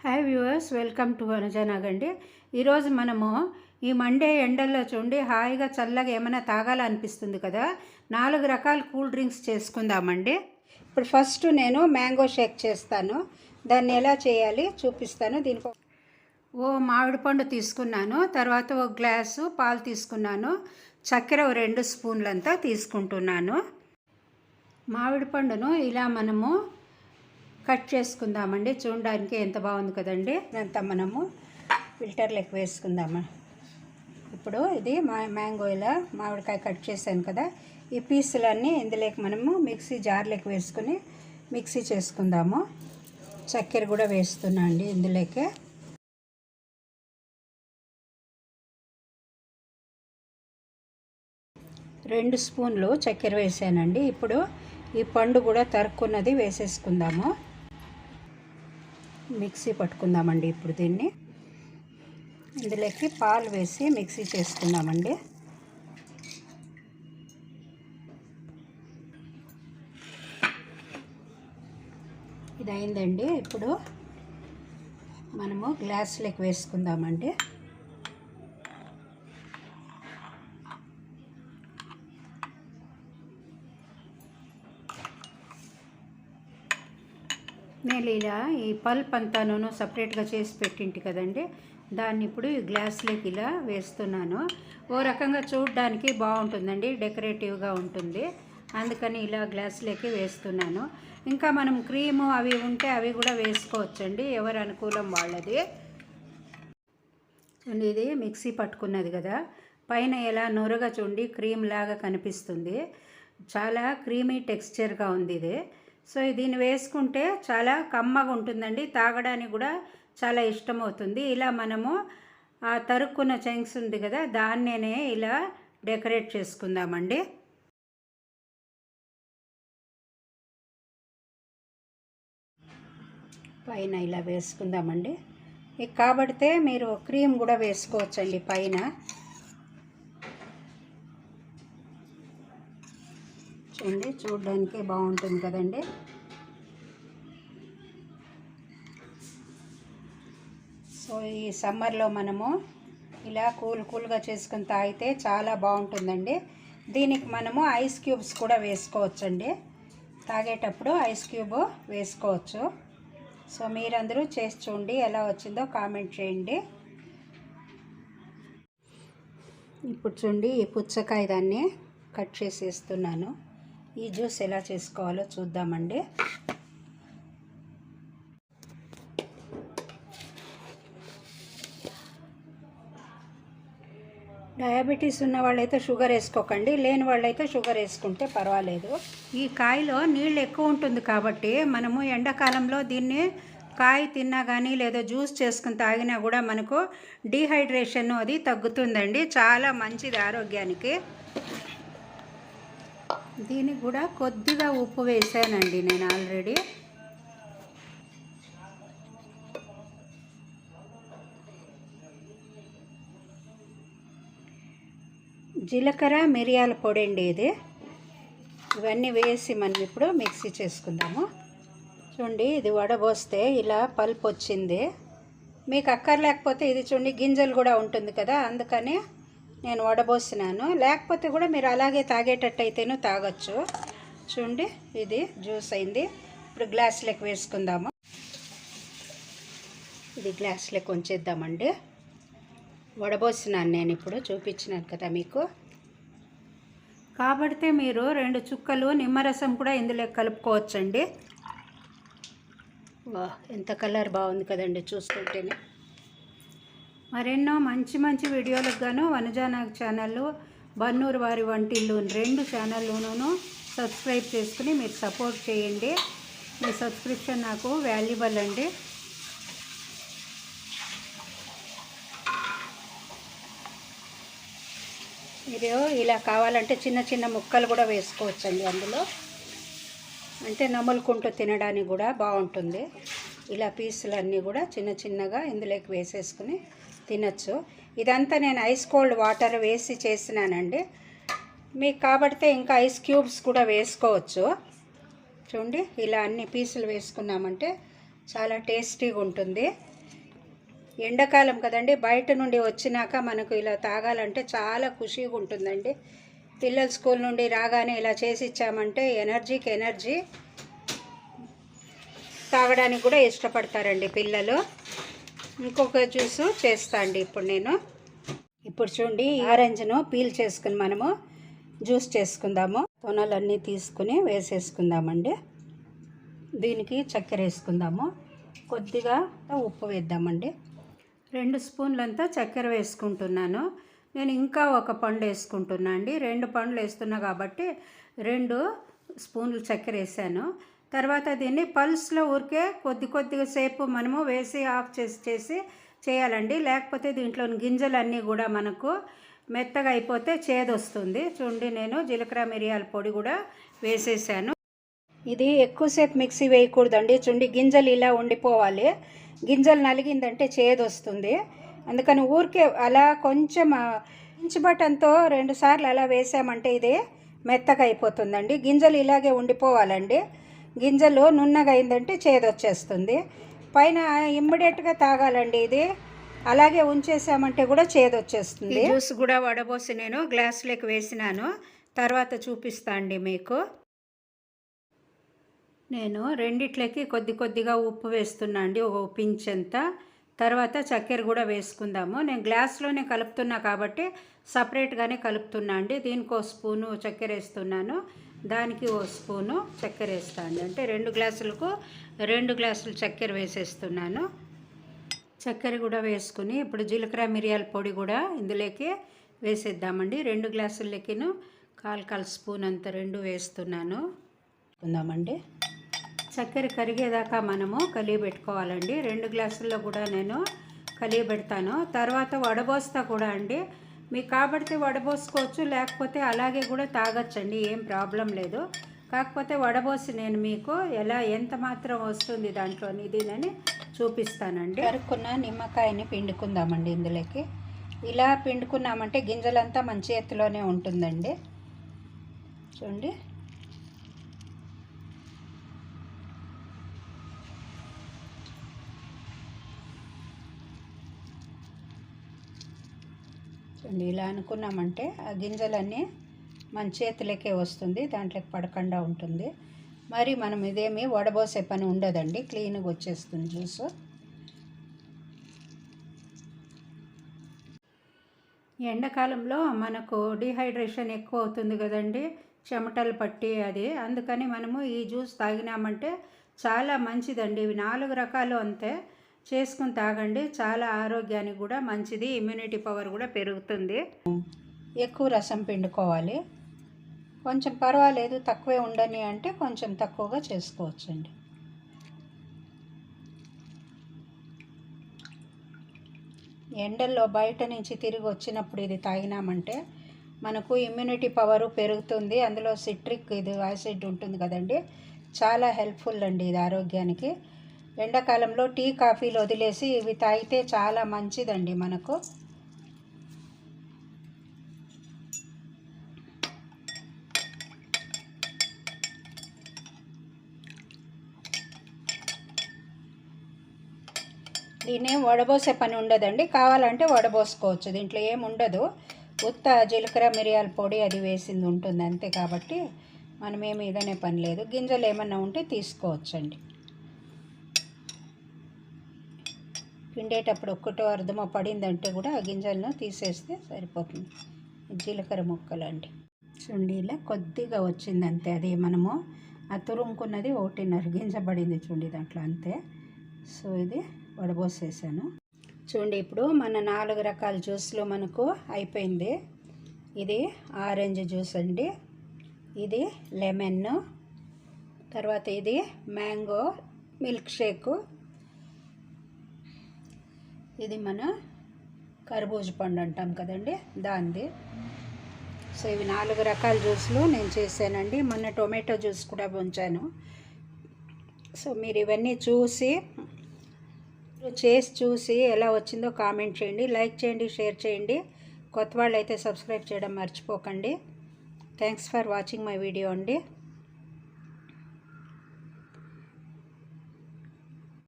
Hi viewers welcome to అనుజనాగండి ఈరోజు మనము ఈ మండే ఎండల్లో చూడండి హాయిగా చల్లగా ఏమైనా తాగాలనిపిస్తుంది కదా? నాలుగు రకాల కూల్ డ్రింక్స్ చేసుకుందామండి. ఇప్పుడు ఫస్ట్ నేను మ్యాంగో షేక్ చేస్తాను. దాన్ని ఎలా చేయాలి చూపిస్తాను. దీనికి ఓ మామిడి పండు తీసుకున్నాను. తర్వాత ఒక గ్లాసు పాలు తీసుకున్నాను. చక్కెర ఓ రెండు స్పూన్లంతా తీసుకుంటున్నాను. మామిడి పండును ఇలా మనము కట్ చేసుకుందామండి. చూడడానికి ఎంత బాగుంది కదండి. అంతా మనము ఫిల్టర్లోకి వేసుకుందాము. ఇప్పుడు ఇది మా మ్యాంగో ఇలా మామిడికాయ కట్ చేశాను కదా. ఈ పీసులన్నీ ఇందులోకి మనము మిక్సీ జార్లోకి వేసుకుని మిక్సీ చేసుకుందాము. చక్కెర కూడా వేస్తున్నా అండి ఇందులోకి. రెండు స్పూన్లు చక్కెర వేసానండి. ఇప్పుడు ఈ పండు కూడా తరుక్కున్నది వేసేసుకుందాము. మిక్సీ పట్టుకుందామండి ఇప్పుడు దీన్ని. ఇందులోకి పాలు వేసి మిక్సీ చేసుకుందామండి. ఇది అయిందండి ఇప్పుడు మనము గ్లాస్లోకి వేసుకుందామండి. నేను ఇలా ఈ పల్ప్ అంతాను సపరేట్గా చేసి పెట్టింటి కదండి. దాన్ని ఇప్పుడు ఈ గ్లాస్లోకి ఇలా వేస్తున్నాను. ఓ రకంగా చూడడానికి బాగుంటుందండి డెకరేటివ్గా ఉంటుంది. అందుకని ఇలా గ్లాస్లోకి వేస్తున్నాను. ఇంకా మనం క్రీము అవి ఉంటే అవి కూడా వేసుకోవచ్చండి ఎవరు అనుకూలం వాళ్ళది. చూడండి ఇది మిక్సీ పట్టుకున్నది కదా. పైన ఎలా నొరగా చూడండి క్రీమ్ లాగా కనిపిస్తుంది. చాలా క్రీమీ టెక్స్చర్గా ఉంది ఇది. సో దీన్ని వేసుకుంటే చాలా కమ్మగా ఉంటుందండి. తాగడానికి కూడా చాలా ఇష్టమవుతుంది. ఇలా మనము ఆ తరుక్కున్న చెంగ్స్ ఉంది కదా దాన్నే ఇలా డెకరేట్ చేసుకుందామండి. పైన ఇలా వేసుకుందామండి. ఇక కాబడితే మీరు క్రీమ్ కూడా వేసుకోవచ్చండి పైన. చూడండి చూడడానికి బాగుంటుంది కదండి. సో ఈ సమ్మర్లో మనము ఇలా కూల్ కూల్గా చేసుకుని తాగితే చాలా బాగుంటుందండి. దీనికి మనము ఐస్ క్యూబ్స్ కూడా వేసుకోవచ్చండి. తాగేటప్పుడు ఐస్ క్యూబ్ వేసుకోవచ్చు. సో మీరందరూ చేసి చూడండి ఎలా వచ్చిందో కామెంట్ చేయండి. ఇప్పుడు చూడండి ఈ పుచ్చకాయ దాన్ని కట్ చేసేస్తున్నాను. ఈ జ్యూస్ ఎలా చేసుకోవాలో చూద్దామండి. డయాబెటీస్ ఉన్న వాళ్ళైతే షుగర్ వేసుకోకండి లేని వాళ్ళైతే షుగర్ వేసుకుంటే పర్వాలేదు. ఈ కాయలో నీళ్ళు ఎక్కువ ఉంటుంది కాబట్టి మనము ఎండాకాలంలో దీన్ని కాయ తిన్నా కానీ లేదా జ్యూస్ చేసుకుని తాగినా కూడా మనకు డీహైడ్రేషన్ అది తగ్గుతుందండి. చాలా మంచిది ఆరోగ్యానికి. దీనికి కూడా కొద్దిగా ఉప్పు వేసానండి నేను ఆల్రెడీ. జీలకర్ర మిరియాల పొడి అండి ఇది. ఇవన్నీ వేసి మనం ఇప్పుడు మిక్సీ చేసుకుందాము. చూడండి ఇది వడబోస్తే ఇలా పల్ప్ వచ్చింది మీకు అక్కర్లేకపోతే ఇది చూడండి గింజలు కూడా ఉంటుంది కదా అందుకని నేను వడబోసినాను. లేకపోతే కూడా మీరు అలాగే తాగేటట్టయితేనూ తాగొచ్చు. చూడండి ఇది జ్యూస్ అయింది. ఇప్పుడు గ్లాసులోకి వేసుకుందాము. ఇది గ్లాసులోకి ఉంచేద్దామండి. వడబోసినాను నేను ఇప్పుడు చూపించినాను కదా మీకు. కాబట్టి మీరు రెండు చుక్కలు నిమ్మరసం కూడా ఇందులో కలుపుకోవచ్చండి. వా ఎంత కలర్ బాగుంది కదండి చూసుకుంటేనే. మరెన్నో మంచి మంచి వీడియోలకు గాను వనజానాగ్ ఛానల్ బన్నూరు వారి వంటిల్లు రెండు ఛానల్లోనూ సబ్స్క్రైబ్ చేసుకుని మీరు సపోర్ట్ చేయండి. మీ సబ్స్క్రిప్షన్ నాకు వాల్యుబుల్ అండి. మీరు ఇలా కావాలంటే చిన్న చిన్న ముక్కలు కూడా వేసుకోవచ్చండి అందులో. అంటే నములుకుంటూ తినడానికి కూడా బాగుంటుంది. ఇలా పీసులన్నీ కూడా చిన్న చిన్నగా ఇందులోకి వేసేసుకుని తినచ్చు. ఇదంతా నేను ఐస్ కోల్డ్ వాటర్ వేసి చేసినానండి. మీకు కాబడితే ఇంకా ఐస్ క్యూబ్స్ కూడా వేసుకోవచ్చు. చూడండి ఇలా అన్ని పీసులు వేసుకున్నామంటే చాలా టేస్టీగా ఉంటుంది. ఎండాకాలం కదండి బయట నుండి వచ్చినాక మనకు ఇలా తాగాలంటే చాలా ఖుషిగా ఉంటుందండి. పిల్లలు స్కూల్ నుండి రాగానే ఇలా చేసి ఇచ్చామంటే ఎనర్జీకి ఎనర్జీ. తాగడానికి కూడా ఇష్టపడతారండి పిల్లలు. ఇంకొక జ్యూస్ చేస్తా అండి ఇప్పుడు నేను. ఇప్పుడు చూడండి ఆరెంజ్ను పీల్ చేసుకుని మనము జ్యూస్ చేసుకుందాము. తొనలన్నీ తీసుకుని వేసేసుకుందామండి. దీనికి చక్కెర వేసుకుందాము. కొద్దిగా ఉప్పు వేద్దామండి. రెండు స్పూన్లంతా చక్కెర వేసుకుంటున్నాను. నేను ఇంకా ఒక పండు వేసుకుంటున్నా అండి. రెండు పండ్లు వేస్తున్నా కాబట్టి రెండు స్పూన్లు చక్కెర వేసాను. తర్వాత దీన్ని పల్స్లో ఊరికే కొద్ది కొద్దిగా సేపు మనము వేసి ఆఫ్ చేసి చేసి చేయాలండి. లేకపోతే దీంట్లోని గింజలన్నీ కూడా మనకు మెత్తగా అయిపోతే చేదొస్తుంది. చూడండి నేను జీలకర్ర మిరియాల పొడి కూడా వేసేసాను. ఇది ఎక్కువసేపు మిక్సీ వేయకూడదండి. చూడండి గింజలు ఇలా ఉండిపోవాలి. గింజలు నలిగిందంటే చేదు వస్తుంది అందుకని ఊరికే అలా కొంచెం ఇంచుబటంతో రెండు సార్లు అలా వేసామంటే ఇది మెత్తగా అయిపోతుందండి. గింజలు ఇలాగే ఉండిపోవాలండి. గింజలు నున్నగా అయిందంటే చేదొచ్చేస్తుంది. పైన ఇమ్మీడియట్గా తాగాలండి ఇది. అలాగే ఉంచేసామంటే కూడా చేదొచ్చేస్తుంది. జ్యూస్ కూడా వడబోసి నేను గ్లాసులోకి వేసినాను. తర్వాత చూపిస్తా అండి మీకు. నేను రెండిట్లకి కొద్ది కొద్దిగా ఉప్పు వేస్తున్నా అండి ఒక పించంత తర్వాత చక్కెర కూడా వేసుకుందాము. నేను గ్లాస్లోనే కలుపుతున్నా కాబట్టి సపరేట్గానే కలుపుతున్నా అండి. దీనికి స్పూను చక్కెర వేస్తున్నాను. దానికి ఓ స్పూను చక్కెర వేస్తాను అంటే రెండు గ్లాసులకు రెండు గ్లాసులు చక్కెర వేసేస్తున్నాను. చక్కెర కూడా వేసుకుని ఇప్పుడు జీలకర్ర మిరియాల పొడి కూడా ఇందులోకి వేసేద్దామండి. రెండు గ్లాసులకిను కాల్ కాల్ స్పూన్ అంత రెండు వేస్తున్నాను. ఉందామండి చక్కెర కరిగేదాకా మనము కలిగి పెట్టుకోవాలండి. రెండు గ్లాసుల్లో కూడా నేను కలిగి పెడతాను. తర్వాత వడబోస్తా కూడా అండి. మీకు కాబడితే వడబోసుకోవచ్చు లేకపోతే అలాగే కూడా తాగొచ్చండి ఏం ప్రాబ్లం లేదు. కాకపోతే వడబోసి నేను మీకు ఎలా ఎంత మాత్రం వస్తుంది దాంట్లో ఇదినని చూపిస్తానండి. కరుక్కున్న నిమ్మకాయని పిండుకుందామండి ఇందులోకి. ఇలా పిండుకున్నామంటే గింజలంతా మంచి ఎత్తులోనే ఉంటుందండి. చూడండి. చూడండి ఇలా అనుకున్నామంటే ఆ గింజలన్నీ మన చేతులకే వస్తుంది దాంట్లోకి పడకుండా ఉంటుంది. మరి మనం ఇదేమి వడబోసే పని ఉండదండి క్లీన్గా వచ్చేస్తుంది జ్యూస్. ఎండాకాలంలో మనకు డిహైడ్రేషన్ ఎక్కువ అవుతుంది కదండి చెమటలు పట్టి అది. అందుకని మనము ఈ జ్యూస్ తాగినామంటే చాలా మంచిదండి. ఇవి నాలుగు రకాలు అంతే. చేసుకుని తాగండి. చాలా ఆరోగ్యానికి కూడా మంచిది. ఇమ్యూనిటీ పవర్ కూడా పెరుగుతుంది. ఎక్కువ రసం పిండుకోవాలి. కొంచెం పర్వాలేదు. తక్కువే ఉండని అంటే కొంచెం తక్కువగా చేసుకోవచ్చండి. ఎండల్లో బయట నుంచి తిరిగి వచ్చినప్పుడు ఇది తాగినామంటే మనకు ఇమ్యూనిటీ పవర్ పెరుగుతుంది. అందులో సిట్రిక్ ఇది యాసిడ్ ఉంటుంది కదండి. చాలా హెల్ప్ఫుల్ అండి ఇది ఆరోగ్యానికి. ఎండాకాలంలో టీ కాఫీలు వదిలేసి ఇవి తాగితే చాలా మంచిదండి మనకు. దీన్ని వడబోసే పని ఉండదండి. కావాలంటే వడబోసుకోవచ్చు. దీంట్లో ఏముండదు ఉండదు. ఉత్త జీలకర్ర మిరియాల పొడి అది వేసింది ఉంటుంది అంతే కాబట్టి మనమేమి ఇదనే పని లేదు. గింజలు ఏమన్నా ఉంటే తీసుకోవచ్చండి. పిండేటప్పుడు ఒక్కటో అర్ధమ పడిందంటే కూడా ఆ గింజలను తీసేస్తే సరిపోతుంది. జీలకర్ర ముక్కలు అండి చూడండి ఇలా కొద్దిగా వచ్చింది అంతే అది మనము. ఆ తురుముకున్నది ఒకటిన్నర గింజ పడింది చూడండి దాంట్లో అంతే. సో ఇది వడబోసేసాను. చూడండి ఇప్పుడు మన నాలుగు రకాల జ్యూస్లు మనకు అయిపోయింది. ఇది ఆరెంజ్ జ్యూస్ అండి. ఇది లెమన్. తర్వాత ఇది మ్యాంగో మిల్క్ షేకు. ఇది మన కర్బూజ పండు అంటాం కదండి దాంది సో ఇవి నాలుగు రకాల జ్యూస్లు నేను చేశానండి. మొన్న టొమాటో జ్యూస్ కూడా ఉంచాను సో మీరు ఇవన్నీ చూసి చేసి చూసి ఎలా వచ్చిందో కామెంట్ చేయండి లైక్ చేయండి షేర్ చేయండి. కొత్త వాళ్ళు అయితే సబ్స్క్రైబ్ చేయడం మర్చిపోకండి. Thanks for watching my video అండి.